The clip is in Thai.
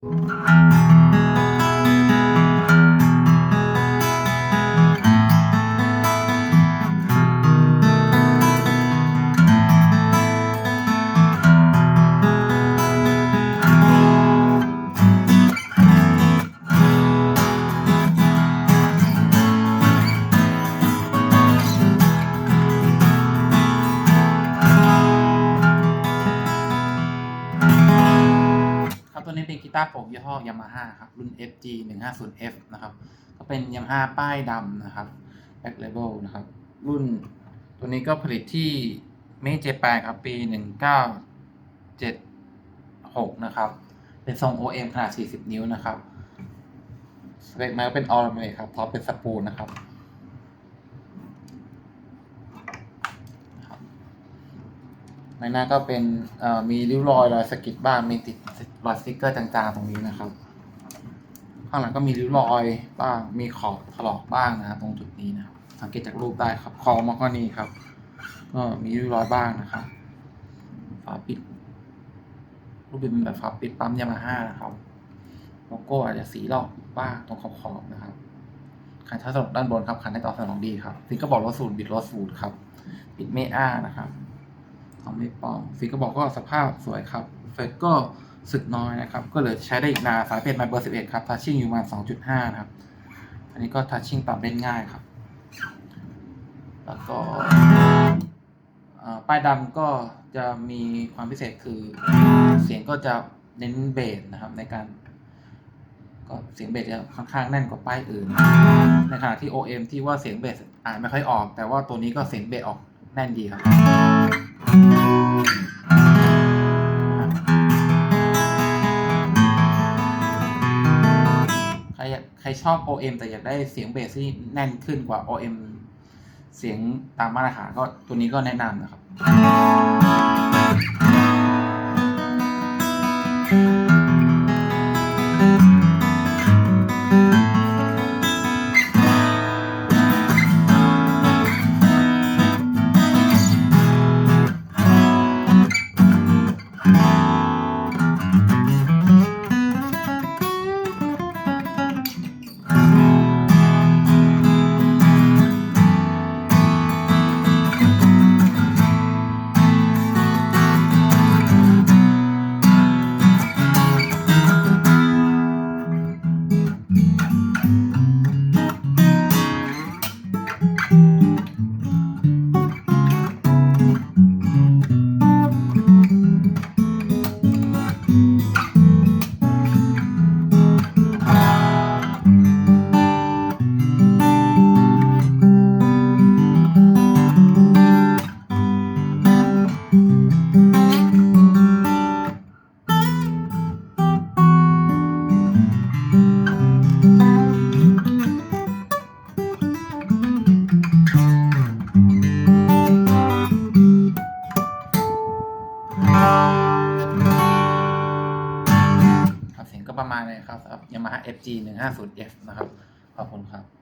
ค ตัวนี้เป็นกีตาร์โปร่งยี่ห้อยามาฮ่าครับ รุ่น FG 150F นะครับ ก็เป็นยามาฮ่าป้ายดำนะครับ Black Label นะครับ รุ่นตัวนี้ก็ผลิตที่เมเจแปครับ ปี 1976 นะครับ เป็นทรง OM ขนาด 40 นิ้วนะครับสเปคไม้ก็เป็นออร์เมครับ ท็อปเป็นสปูลนะครับ ในหน้าก็เป็นมีริ้วรอยรอยสะกิดบ้างมีติดรอยสติ๊กเกอร์จางๆตรงนี้นะครับ ข้างหลังก็มีริ้วรอยบ้างมีขอบถลอกบ้างนะครับตรงจุดนี้นะครับสังเกตจากรูปได้ครับคอมาก็นี่ครับ ก็มีริ้วรอยบ้างนะครับฝาปิด รูปเป็นแบบฝาปิดปั๊มยามาฮ่านะครับโลโก้อาจจะสีลอกบ้างตรงขอบๆนะครับขันท้ายสลับด้านบนครับขันให้ตอบสนองดีครับฟิกก็บอกรถสูตรบิดรถสูตรครับ ปิดเมอ้านะครับ ทำไม่ปลอมฟิกก็บอกก็สภาพสวยครับเฟดก็สึกน้อยนะครับ ก็เลยใช้ได้อีกนานสายเพชรมาเบอร์สิบเอ็ดครับทัชชิ่งอยู่ประมาณสองจุดห้านะครับ อันนี้ก็ทัชชิ่งปรับเล่นง่ายครับ แล้วก็ป้ายดำก็จะมีความพิเศษคือ เสียงก็จะเน้นเบสนะครับ ในการ ก็เสียงเบสจะค่อนข้างแน่นกว่าป้ายอื่น ในขณะที่ OM ที่ว่าเสียงเบสอ่านไม่ค่อยออก แต่ว่าตัวนี้ก็เสียงเบสออกแน่นดีครับ ใครอยากใครชอบ OM แต่อยากได้เสียงเบสที่แน่นขึ้นกว่า OM เสียงตามมาตรฐานก็ตัวนี้ก็แนะนำนะครับ ประมาณนี้ครับสำหรับ Yamaha FG 150F นะครับ ขอบคุณครับ